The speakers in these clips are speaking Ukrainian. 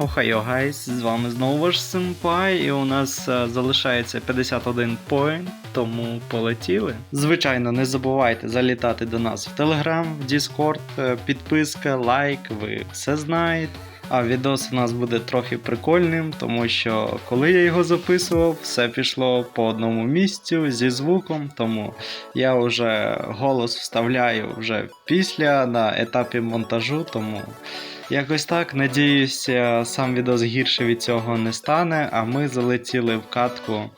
Охайо гайс, з вами знову ваш Сенпай, і у нас е, залишається 51 поінт, тому полетіли. Звичайно, не забувайте залітати до нас в Телеграм, в Discord, е, підписка, лайк, ви все знаєте. А відос у нас буде трохи прикольним, тому що коли я його записував, все пішло по одному місцю зі звуком, тому я вже голос вставляю вже після на етапі монтажу, тому Якось так, надіюся, сам відос гірше від цього не стане, а ми залетіли в катку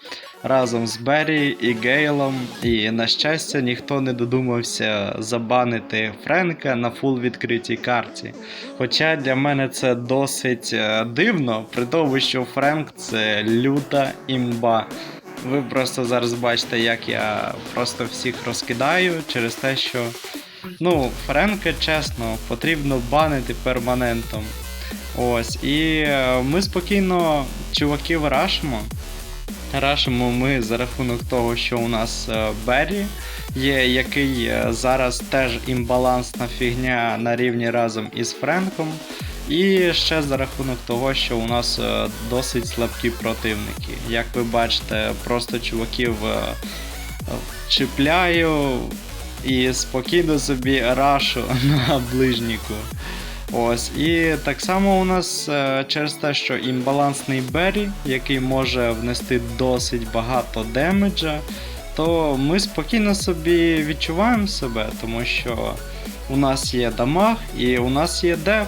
разом з Беррі і Гейлом, і на щастя ніхто не додумався забанити Френка на фул відкритій карті. Хоча для мене це досить е, дивно, при тому, що Френк це люта імба. Ви просто зараз бачите, як я просто всіх розкидаю через те, що Ну, Френка, чесно, потрібно банити перманентом. Ось. І е, ми спокійно чуваків рашимо. Рашимо ми за рахунок того, що у нас е, Беррі є, який е, зараз теж імбалансна фігня на рівні разом із Френком. І ще за рахунок того, що у нас досить слабкі противники. Як ви бачите, просто чуваків чіпляю, і спокійно собі рашу на ближніку. Ось, і так само у нас е, через те, що імбалансний Беррі, який може внести досить багато демеджа, то ми спокійно собі відчуваємо себе, тому що у нас є дамаг і у нас є деф.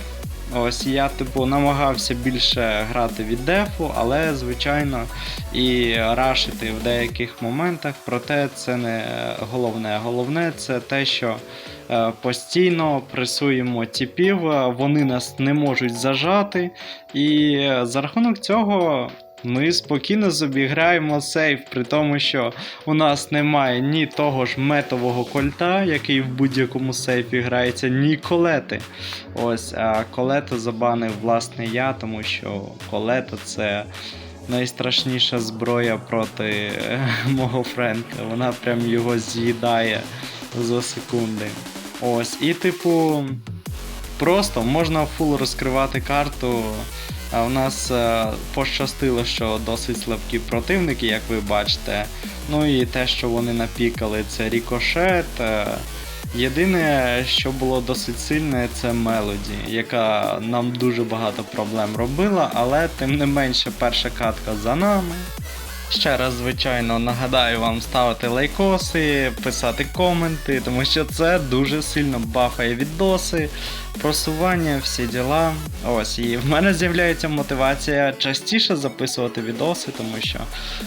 Ось я, типу, намагався більше грати від дефу, але, звичайно, і рашити в деяких моментах, проте це не головне. Головне це те, що е, постійно пресуємо тіпів, е, вони нас не можуть зажати, і за рахунок цього. Ми спокійно собі граємо сейф, при тому, що у нас немає ні того ж метового кольта, який в будь-якому сейфі грається, ні колети. Ось, а колету забанив власне я, тому що колета це найстрашніша зброя проти е, мого Френка. Вона прям його з'їдає за секунди. Ось, і типу. Просто можна фул розкривати карту. У нас е, пощастило, що досить слабкі противники, як ви бачите. Ну і те, що вони напікали, це рікошет. Е, Єдине, що було досить сильне, це Мелоді, яка нам дуже багато проблем робила, але тим не менше перша катка за нами. Ще раз, звичайно, нагадаю вам ставити лайкоси, писати коменти, тому що це дуже сильно бафає відоси, просування, всі діла. Ось, і в мене з'являється мотивація частіше записувати відоси, тому що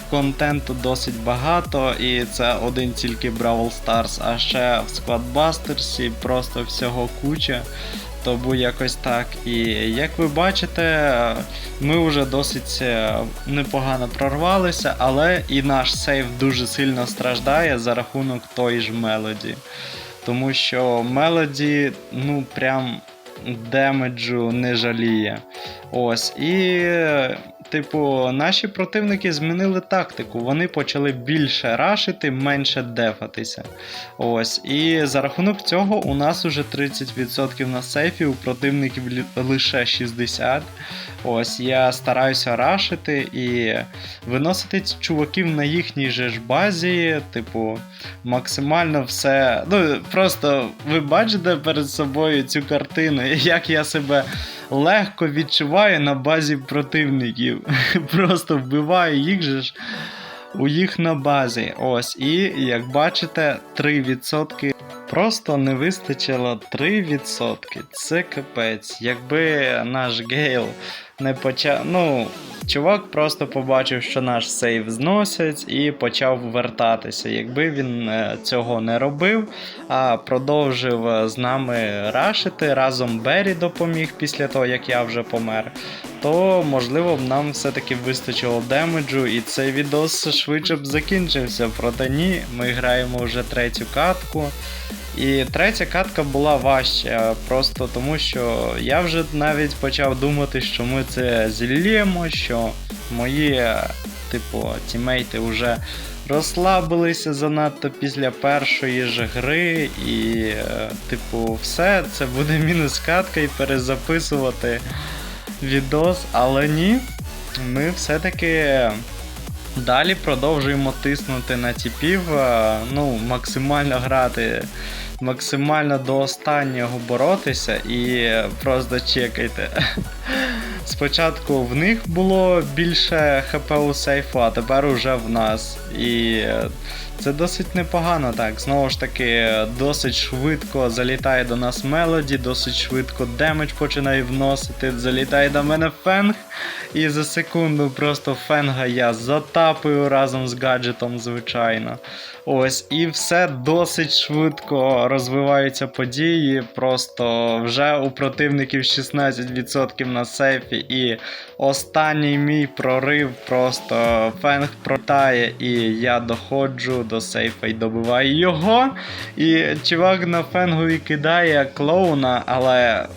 контенту досить багато, і це один тільки Бравл Stars, а ще в Squadbusters просто всього куча. Тому якось так. І як ви бачите, ми вже досить е, непогано прорвалися, але і наш сейф дуже сильно страждає за рахунок тої ж мелоді. Тому що мелоді, ну прям демеджу не жаліє. Ось. І, типу, наші противники змінили тактику. Вони почали більше рашити, менше дефатися. Ось. І за рахунок цього у нас уже 30% на сейфі, у противників лише 60%. Ось, я стараюся рашити і виносити чуваків на їхній же ж базі, типу, максимально все. Ну, просто ви бачите перед собою цю картину, як я себе легко відчуває на базі противників. Просто вбиваю їх же ж у їх на базі. Ось, і як бачите, 3%. Просто не вистачило 3%. Це капець. Якби наш Гейл не почав. Ну, чувак просто побачив, що наш сейв зносять, і почав вертатися. Якби він е, цього не робив, а продовжив е, з нами рашити, разом Беррі допоміг після того, як я вже помер, то можливо б нам все-таки вистачило демеджу, і цей відос швидше б закінчився. Проте ні, ми граємо вже третю катку. І третя катка була важча, просто тому що я вже навіть почав думати, що ми це зіллємо, що мої, типу, тімейти вже розслабилися занадто після першої ж гри, і, е, типу, все, це буде мінус катка і перезаписувати. відос, але ні. Ми все-таки далі продовжуємо тиснути на типів, е, ну, максимально грати, максимально до останнього боротися і просто чекайте. Спочатку в них було більше хп у сейфу, а тепер уже в нас. І це досить непогано так. Знову ж таки, досить швидко залітає до нас Мелоді, досить швидко демедж починає вносити. Залітає до мене фенг. І за секунду просто фенга я затапую разом з гаджетом, звичайно. Ось, і все досить швидко розвиваються події. Просто вже у противників 16% на сейфі. І останній мій прорив просто фенг протає, і я доходжу до сейфа і добиваю його. І чувак на фенгові кидає клоуна, але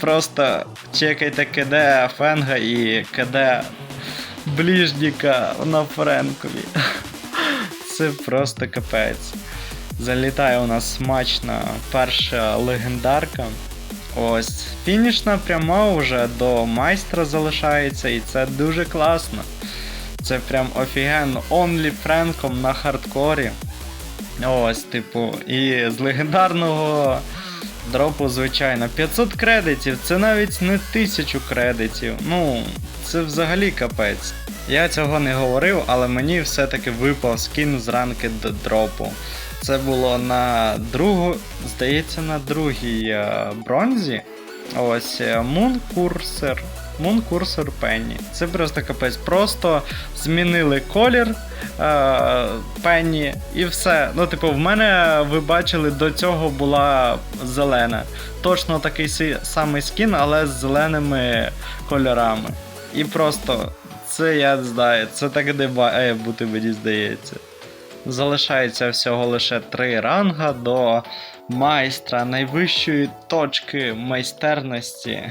просто чекайте КД фенга і КД ближніка на Френкові. Це просто капець. Залітає у нас смачна перша легендарка. Ось, фінішна пряма вже до майстра залишається, і це дуже класно. Це прям офігенно. Онлі Френком на хардкорі. Ось, типу, і з легендарного дропу, звичайно, 500 кредитів, це навіть не 1000 кредитів. Ну, це взагалі капець. Я цього не говорив, але мені все-таки випав скін з ранки до дропу. Це було на другу, здається, на другій е, бронзі. Ось е, Moon Cursor. Moon Cursor Penny. Це просто капець. Просто змінили колір е, Penny і все. Ну, типу, в мене ви бачили, до цього була зелена. Точно такий самий скін, але з зеленими кольорами. І просто це я знаю, це так має бути, мені здається. Залишається всього лише три ранга до майстра найвищої точки майстерності.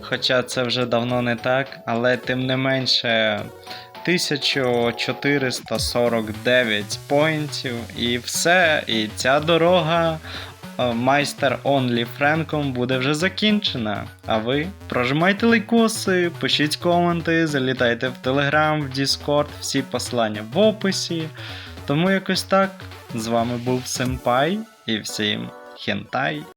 Хоча це вже давно не так, але тим не менше 1449 поінтів і все. І ця дорога е, майстер Онлі Френком буде вже закінчена. А ви прожимайте лайкоси, пишіть коменти, залітайте в Телеграм, в Discord, всі посилання в описі. Тому якось так. З вами був Семпай і всім хентай.